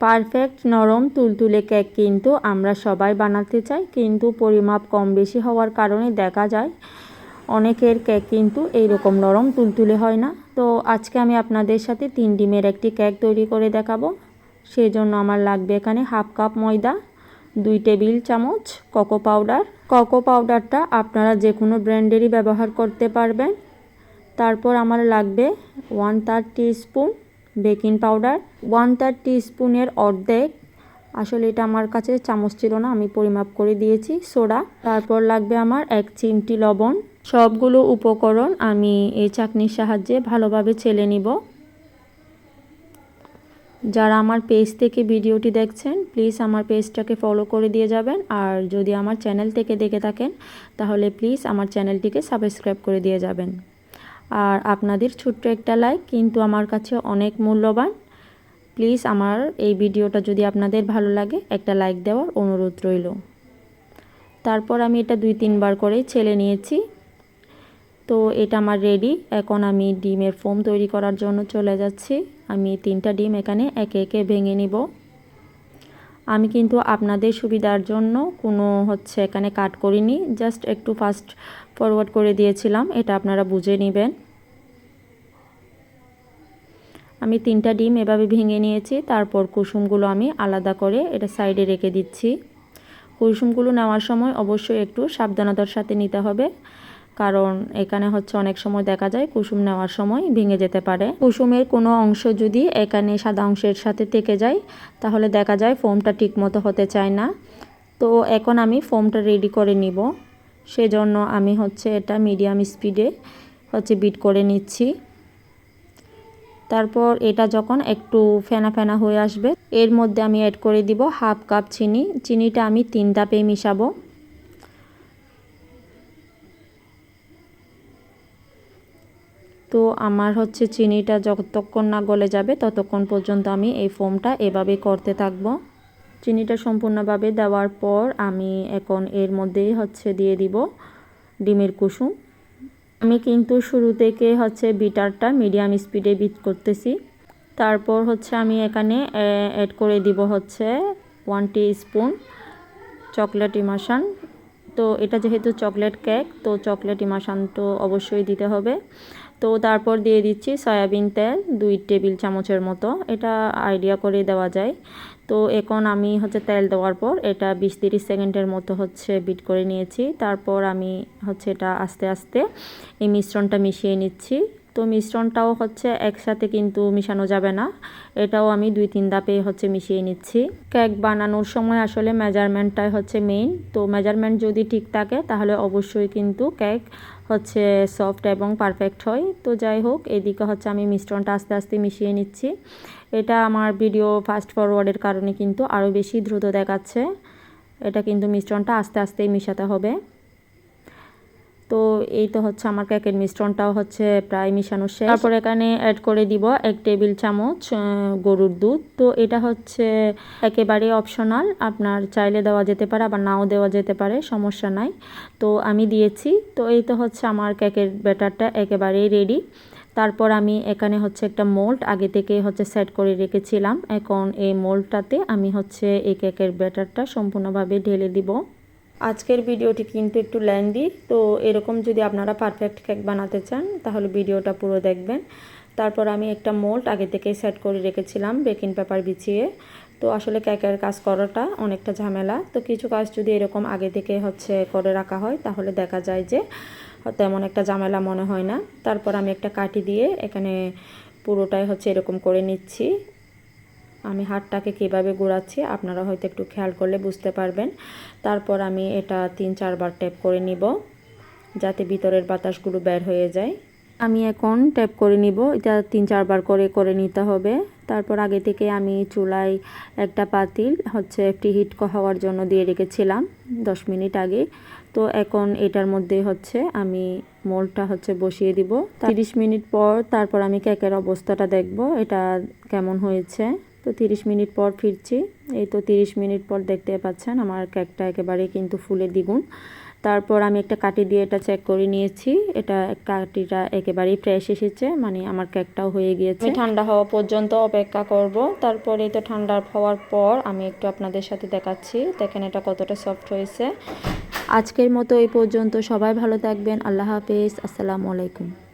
Perfect নরম তুলতুলে cake কিন্তু আমরা সবাই বানাতে চাই, কিন্তু পরিমাপ কম বেশি হওয়ার কারণে দেখা যায় অনেকের কেক কিন্তু এইরকম নরম তুলতুলে হয় না। তো আজকে আমি আপনাদের সাথে তিন ডিমের একটি কেক তৈরি করে দেখাবো। সেই জন্য আমার লাগবে এখানে হাফ কাপ ময়দা, দুই টেবিল চামচ কোকো পাউডার। কোকো পাউডারটা আপনারা যে কোনো ব্র্যান্ডেরই ব্যবহার করতে পারবেন। তারপর আমার লাগবে one third spoon baking powder one third স্পুনের অর্ধেক। আসলে এটা আমার কাছে চামচ ছিল না, আমি পরিমাপ করে দিয়েছি, সোডা। তারপর লাগবে আমার এক চিমটি লবণ। সবগুলো উপকরণ আমি এই চাকনির সাহায্যে ভালোভাবে ছেলে নিব। যারা আমার পেজ থেকে ভিডিওটি দেখছেন, প্লিজ আমার পেজটাকে ফলো করে দিয়ে যাবেন। আর যদি আমার চ্যানেল থেকে দেখে থাকেন, তাহলে প্লিজ আমার চ্যানেলটিকে সাবস্ক্রাইব করে দিয়ে যাবেন। আর আপনাদের ছোট্ট একটা লাইক কিন্তু আমার কাছে অনেক মূল্যবান। প্লিজ আমার এই ভিডিওটা যদি আপনাদের ভালো লাগে, একটা লাইক দেওয়ার অনুরোধ রইল। তারপর আমি এটা দুই তিনবার করে ছেলে নিয়েছি। তো এটা আমার রেডি এখন আমি ডিমের ফোম তৈরি করার জন্য চলে যাচ্ছি। আমি তিনটা ডিম এখানে একে একে ভেঙে নিব। আমি কিন্তু আপনাদের সুবিধার জন্য কোনো হচ্ছে এখানে কাট করিনি। জাস্ট একটু ফাস্ট ফরওয়ার্ড করে দিয়েছিলাম, এটা আপনারা বুঝে নেবেন। আমি তিনটা ডিম এভাবে ভেঙে নিয়েছি, তারপর কুসুমগুলো আমি আলাদা করে এটা সাইডে রেখে দিচ্ছি। কুসুমগুলো নেওয়ার সময় অবশ্যই একটু সাবধানতার সাথে নিতে হবে, কারণ এখানে হচ্ছে অনেক সময় দেখা যায় কুসুম নেওয়ার সময় ভেঙে যেতে পারে। কুসুমের কোনো অংশ যদি এখানে সাদা অংশের সাথে থেকে যায়, তাহলে দেখা যায় ফোমটা ঠিকমতো হতে চায় না। তো এখন আমি ফোমটা রেডি করে নিব। সেজন্য আমি হচ্ছে এটা মিডিয়াম স্পিডে হচ্ছে বিট করে নিচ্ছি। তারপর এটা যখন একটু ফেনা ফেনা হয়ে আসবে, এর মধ্যে আমি অ্যাড করে দিব হাফ কাপ চিনি। চিনিটা আমি তিন ধাপে মিশাবো। তো আমার হচ্ছে চিনিটা যতক্ষণ না গলে যাবে ততক্ষণ পর্যন্ত আমি এই ফোমটা এভাবে করতে থাকব। চিনিটা সম্পূর্ণভাবে দেওয়ার পর আমি এখন এর মধ্যেই হচ্ছে দিয়ে দিব ডিমের কুসুম। আমি কিন্তু শুরু থেকে হচ্ছে বিটারটা মিডিয়াম স্পিডে বিট করতেছি। তারপর হচ্ছে আমি এখানে অ্যাড করে দিব হচ্ছে one teaspoon chocolate emulsion তো এটা যেহেতু চকলেট কেক তো চকলেট ইমাশান তো অবশ্যই দিতে হবে। তো তারপর দিয়ে দিচ্ছি সয়াবিন তেল, দুই টেবিল চামচের মতো। এটা আইডিয়া করে দেওয়া যায়। তো এখন আমি হচ্ছে তেল দেওয়ার পর এটা বিশ তিরিশ সেকেন্ডের মতো হচ্ছে বিট করে নিয়েছি। তারপর আমি হচ্ছে এটা আস্তে আস্তে এই মিশ্রণটা মিশিয়ে নিচ্ছি। তো মিশ্রণটাও হচ্ছে একসাথে কিন্তু মিশানো যাবে না। এটাও আমি দুই তিন ধাপে হচ্ছে মিশিয়ে নিচ্ছি। কেক বানানোর সময় আসলে মেজারমেন্টটাই হচ্ছে মেইন তো মেজারমেন্ট যদি ঠিক থাকে তাহলে অবশ্যই কিন্তু কেক হচ্ছে সফট এবং পারফেক্ট হয়। তো যাই হোক, এদিকে হচ্ছে আমি মিশ্রণটা আস্তে আস্তে মিশিয়ে নিচ্ছি। এটা আমার ভিডিও ফাস্ট ফরওয়ার্ডের কারণে কিন্তু আরও বেশি দ্রুত দেখাচ্ছে। এটা কিন্তু মিশ্রণটা আস্তে আস্তেই মিশাতে হবে। তো এই তো হচ্ছে আমার কেকের মিশ্রণটাও হচ্ছে প্রায় মিশানো শেষ। তারপর এখানে অ্যাড করে দিব এক টেবিল চামচ গরুর দুধ। তো এটা হচ্ছে একেবারে অপশনাল আপনার চাইলে দেওয়া যেতে পারে, আবার নাও দেওয়া যেতে পারে, সমস্যা নাই। তো আমি দিয়েছি। তো এই তো হচ্ছে আমার কেকের ব্যাটারটা একেবারেই রেডি তারপর আমি এখানে হচ্ছে একটা মোল্ড আগে থেকে হচ্ছে সেট করে রেখেছিলাম। এখন এই মোল্ডটাতে আমি হচ্ছে এই কেকের ব্যাটারটা সম্পূর্ণভাবে ঢেলে দিব। আজকের ভিডিওটি কিন্তু একটু ল্যান্দি তো এরকম যদি আপনারা পারফেক্ট কেক বানাতে চান, তাহলে ভিডিওটা পুরো দেখবেন। তারপর আমি একটা মোল্ড আগে থেকেই সেট করে রেখেছিলাম বেকিং পেপার বিছিয়ে। তো আসলে কেকের কাজ করাটা অনেকটা ঝামেলা। তো কিছু কাজ যদি এরকম আগে থেকে হচ্ছে করে রাখা হয়, তাহলে দেখা যায় যে তেমন একটা ঝামেলা মনে হয় না। তারপর আমি একটা কাঠি দিয়ে এখানে পুরোটাই হচ্ছে এরকম করে নিচ্ছি। আমি হাতটাকে কীভাবে ঘোরাচ্ছি, আপনারা হয়তো একটু খেয়াল করলে বুঝতে পারবেন। তারপর আমি এটা তিন, চারবার ট্যাপ করে নিব, যাতে ভিতরের বাতাসগুলো বের হয়ে যায়। আমি এখন ট্যাপ করে নিব, এটা তিন, চারবার করে করে নিতে হবে। তারপর আগে থেকে আমি চুলায় একটা পাতিল হচ্ছে একটি হিট হওয়ার জন্য দিয়ে রেখেছিলাম দশ মিনিট আগে। তো এখন এটার মধ্যে হচ্ছে আমি মোলটা হচ্ছে বসিয়ে দিব। তিরিশ মিনিট পর তারপর আমি কেকের অবস্থাটা দেখব, এটা কেমন হয়েছে। তো 30 মিনিট পর ফিরছি। এই তো 30 মিনিট পর দেখতে পাচ্ছেন আমার কেকটা একেবারে কিন্তু ফুলে দ্বিগুণ। তারপর আমি একটা কাটি দিয়ে এটা চেক করে নিয়েছি। এটা কাটিটা একেবারেই ফ্রেশ এসেছে মানে আমার কেকটাও হয়ে গিয়েছে। আমি ঠান্ডা হওয়া পর্যন্ত অপেক্ষা করব। তারপরে তো ঠান্ডা হওয়ার পর আমি একটু আপনাদের সাথে দেখাচ্ছি। দেখেন এটা কতটা সফট হয়েছে। আজকের মতো এই পর্যন্ত সবাই ভালো থাকবেন। আল্লাহ হাফেজ। আসসালামু আলাইকুম।